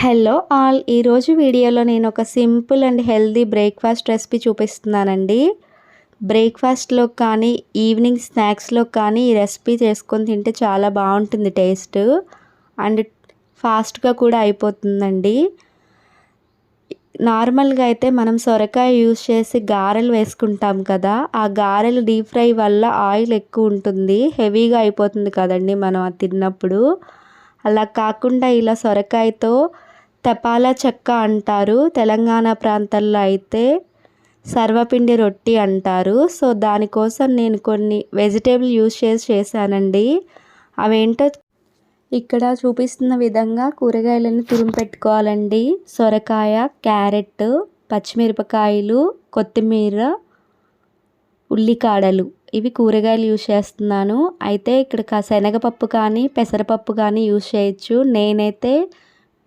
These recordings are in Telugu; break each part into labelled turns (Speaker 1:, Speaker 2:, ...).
Speaker 1: హలో ఆల్ ఈరోజు వీడియోలో నేను ఒక simple and healthy breakfast recipe చూపిస్తున్నానండి. బ్రేక్ఫాస్ట్లో కానీ ఈవినింగ్ స్నాక్స్లో కానీ ఈ రెసిపీ చేసుకొని తింటే చాలా బాగుంటుంది టేస్ట్. అండ్ ఫాస్ట్గా కూడా అయిపోతుందండి. నార్మల్గా అయితే మనం సొరకాయ యూస్ చేసి గారెలు వేసుకుంటాం కదా ఆ గారెలు డీప్ ఫ్రై వల్ల ఆయిల్ ఎక్కువ ఉంటుంది హెవీగా అయిపోతుంది కదండి మనం తిన్నప్పుడు. అలా కాకుండా ఇలా సొరకాయతో తపాలా చెక్క అంటారు. తెలంగాణ ప్రాంతాల్లో అయితే సర్వపిండి రొట్టి అంటారు. సో దానికోసం నేను కొన్ని వెజిటేబుల్ యూస్ చేసి చేశానండి. అవేంటో ఇక్కడ చూపిస్తున్న విధంగా కూరగాయలను తురుము పెట్టుకోవాలండి. సొరకాయ క్యారెట్ పచ్చిమిరపకాయలు కొత్తిమీర ఉల్లికాడలు. ఇవి కూరగాయలు యూజ్ చేస్తున్నాను. అయితే ఇక్కడ శనగపప్పు కానీ పెసరపప్పు కానీ యూజ్ చేయొచ్చు. నేనైతే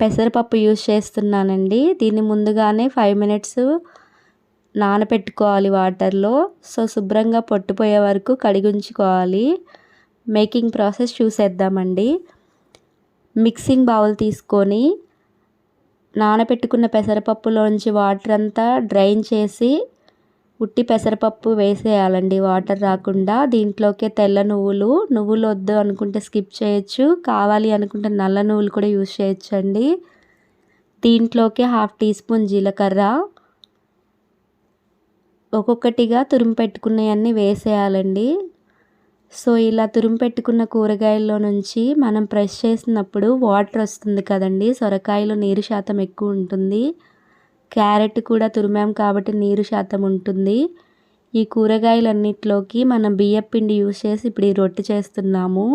Speaker 1: పెసరపప్పు యూజ్ చేస్తున్నానండి. దీన్ని ముందుగానే ఫైవ్ మినిట్స్ నానబెట్టుకోవాలి వాటర్లో. సో శుభ్రంగా పొట్టుపోయే వరకు కడిగించుకోవాలి మేకింగ్ ప్రాసెస్ చూసేద్దామండి. మిక్సింగ్ బౌల్ తీసుకొని నానబెట్టుకున్న పెసరపప్పులోంచి వాటర్ అంతా డ్రైన్ చేసి ఉట్టి పెసరపప్పు వేసేయాలండి. వాటర్ రాకుండా దీంట్లోకే తెల్ల నువ్వులు నువ్వులు వద్దు అనుకుంటే స్కిప్ చేయొచ్చు. కావాలి అనుకుంటే నల్ల నువ్వులు కూడా యూజ్ చేయొచ్చు అండి దీంట్లోకే హాఫ్ టీ స్పూన్ జీలకర్ర. ఒక్కొక్కటిగా తురుము పెట్టుకున్నవన్నీ వేసేయాలండి. సో ఇలా తురుము పెట్టుకున్న కూరగాయల్లో నుంచి మనం ప్రెస్ చేసినప్పుడు వాటర్ వస్తుంది కదండి. సొరకాయలో నీరు శాతం ఎక్కువ ఉంటుంది. క్యారెట్ కూడా తురిమాం కాబట్టి నీరు శాతం ఉంటుంది. ఈ కూరగాయలన్నిటిలోకి మనం బియ్యం పిండి యూస్ చేసి ఇప్పుడు ఈ రొట్టె చేస్తున్నాము.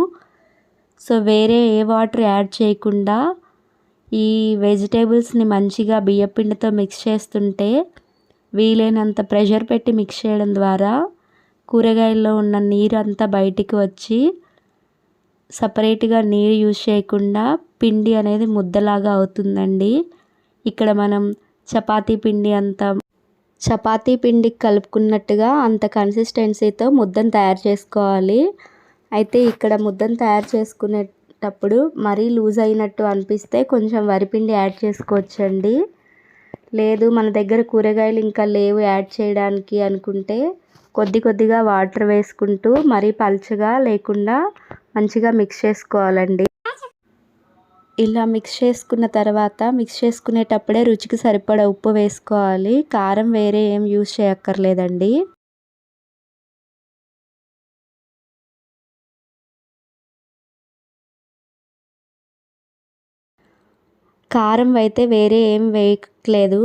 Speaker 1: సో వేరే ఏ వాటర్ యాడ్ చేయకుండా ఈ వెజిటేబుల్స్ని మంచిగా బియ్యం పిండితో మిక్స్ చేస్తుంటే వీలైనంత ప్రెషర్ పెట్టి మిక్స్ చేయడం ద్వారా కూరగాయల్లో ఉన్న నీరు అంతా బయటికి వచ్చి సపరేట్గా నీరు యూజ్ చేయకుండా పిండి అనేది ముద్దలాగా అవుతుందండి. ఇక్కడ మనం చపాతీ పిండి అంత చపాతీ పిండికి కలుపుకున్నట్టుగా అంత కన్సిస్టెన్సీతో ముద్దను తయారు చేసుకోవాలి. అయితే ఇక్కడ ముద్దను తయారు చేసుకునేటప్పుడు మరీ లూజ్ అయినట్టు అనిపిస్తే కొంచెం వరిపిండి యాడ్ చేసుకోవచ్చండి. లేదు మన దగ్గర కూరగాయలు ఇంకా లేవు యాడ్ చేయడానికి అనుకుంటే కొద్ది కొద్దిగా వాటర్ వేసుకుంటూ మరీ పల్చగా లేకుండా మంచిగా మిక్స్ చేసుకోవాలండి. ఇలా మిక్స్ చేసుకున్న తర్వాత మిక్స్ చేసుకునేటప్పుడే రుచికి సరిపడా ఉప్పు వేసుకోవాలి. కారం వేరే ఏం యూజ్ చేయక్కర్లేదండి. కారం అయితే వేరే ఏం వేయట్లేదు.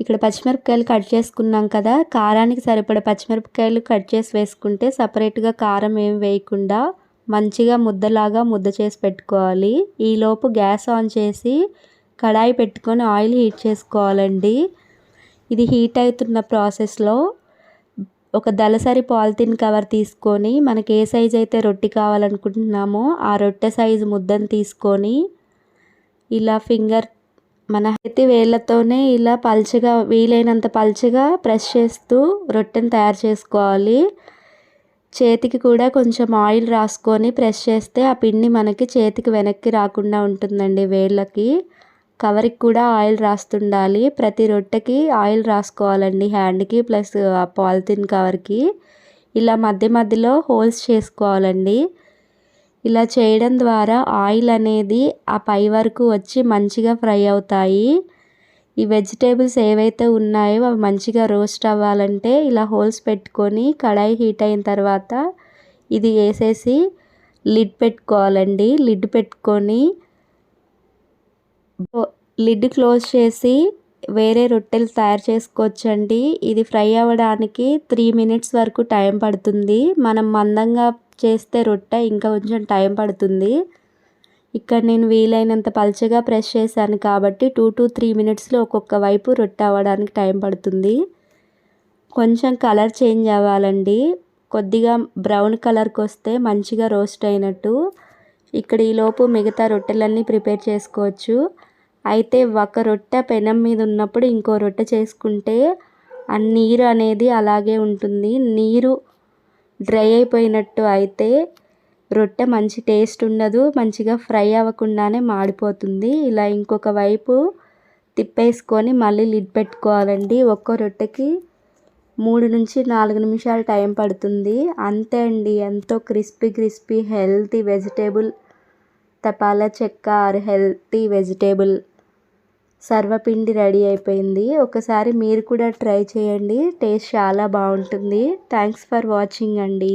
Speaker 1: ఇక్కడ పచ్చిమిరపకాయలు కట్ చేసుకున్నాం కదా కారానికి సరిపడ పచ్చిమిరపకాయలు కట్ చేసి వేసుకుంటే సపరేట్గా కారం ఏం వేయకుండా మంచిగా ముద్దలాగా ముద్ద చేసి పెట్టుకోవాలి. ఈలోపు గ్యాస్ ఆన్ చేసి కడాయి పెట్టుకొని ఆయిల్ హీట్ చేసుకోవాలండి. ఇది హీట్ అవుతున్న ప్రాసెస్లో ఒక దళసరి పాలిథిన్ కవర్ తీసుకొని మనకి ఏ సైజ్ అయితే రొట్టె కావాలనుకుంటున్నామో ఆ రొట్టె సైజు ముద్దను తీసుకొని ఇలా ఫింగర్ మన అయితే వేళ్ళతోనే ఇలా పల్చగా వీలైనంత పల్చగా ప్రెస్ చేస్తూ రొట్టెని తయారు చేసుకోవాలి. చేతికి కూడా కొంచెం ఆయిల్ రాసుకొని ప్రెస్ చేస్తే ఆ పిండి మనకి చేతికి వెనక్కి రాకుండా ఉంటుందండి వేళ్ళకి. కవర్కి కూడా ఆయిల్ రాస్తుండాలి. ప్రతి రొట్టెకి ఆయిల్ రాసుకోవాలండి హ్యాండ్కి ప్లస్ ఆ పాలిథిన్ కవర్కి. ఇలా మధ్య మధ్యలో హోల్స్ చేసుకోవాలండి. ఇలా చేయడం ద్వారా ఆయిల్ అనేది ఆ పై వరకు వచ్చి మంచిగా ఫ్రై అవుతాయి. ఈ వెజిటేబుల్స్ ఏవైతే ఉన్నాయో అవి మంచిగా రోస్ట్ అవ్వాలంటే ఇలా హోల్స్ పెట్టుకొని కడాయి హీట్ అయిన తర్వాత ఇది వేసేసి లిడ్ పెట్టుకోవాలండి. లిడ్ పెట్టుకొని లిడ్ క్లోజ్ చేసి వేరే రొట్టెలు తయారు చేసుకోవచ్చండి. ఇది ఫ్రై అవ్వడానికి త్రీ మినిట్స్ వరకు టైం పడుతుంది. మనం మందంగా చేస్తే రొట్టె ఇంకా కొంచెం టైం పడుతుంది. ఇక్కడ నేను వీలైనంత పల్చగా ప్రెస్ చేశాను కాబట్టి టూ టు త్రీ మినిట్స్లో ఒక్కొక్క వైపు రొట్టె అవ్వడానికి టైం పడుతుంది. కొంచెం కలర్ చేంజ్ అవ్వాలండి. కొద్దిగా బ్రౌన్ కలర్కి వస్తే మంచిగా రోస్ట్ అయినట్టు. ఇక్కడ ఈలోపు మిగతా రొట్టెలన్నీ ప్రిపేర్ చేసుకోవచ్చు. అయితే ఒక రొట్టె పెనం మీద ఉన్నప్పుడు ఇంకో రొట్టె చేసుకుంటే ఆ నీరు అనేది అలాగే ఉంటుంది. నీరు డ్రై అయిపోయినట్టు అయితే రొట్టె మంచి టేస్ట్ ఉండదు మంచిగా ఫ్రై అవ్వకుండానే మాడిపోతుంది. ఇలా ఇంకొక వైపు తిప్పేసుకొని మళ్ళీ లిడ్ పెట్టుకోవాలండి. ఒక్కో రొట్టెకి మూడు నుంచి నాలుగు నిమిషాలు టైం పడుతుంది. అంతే అండి ఎంతో క్రిస్పీ క్రిస్పీ హెల్తీ వెజిటేబుల్ తపాలా చెక్క or healthy vegetable sarvapindi ready అయిపోయింది. ఒకసారి మీరు కూడా ట్రై చేయండి టేస్ట్ చాలా బాగుంటుంది. థ్యాంక్స్ ఫర్ వాచింగ్ అండి.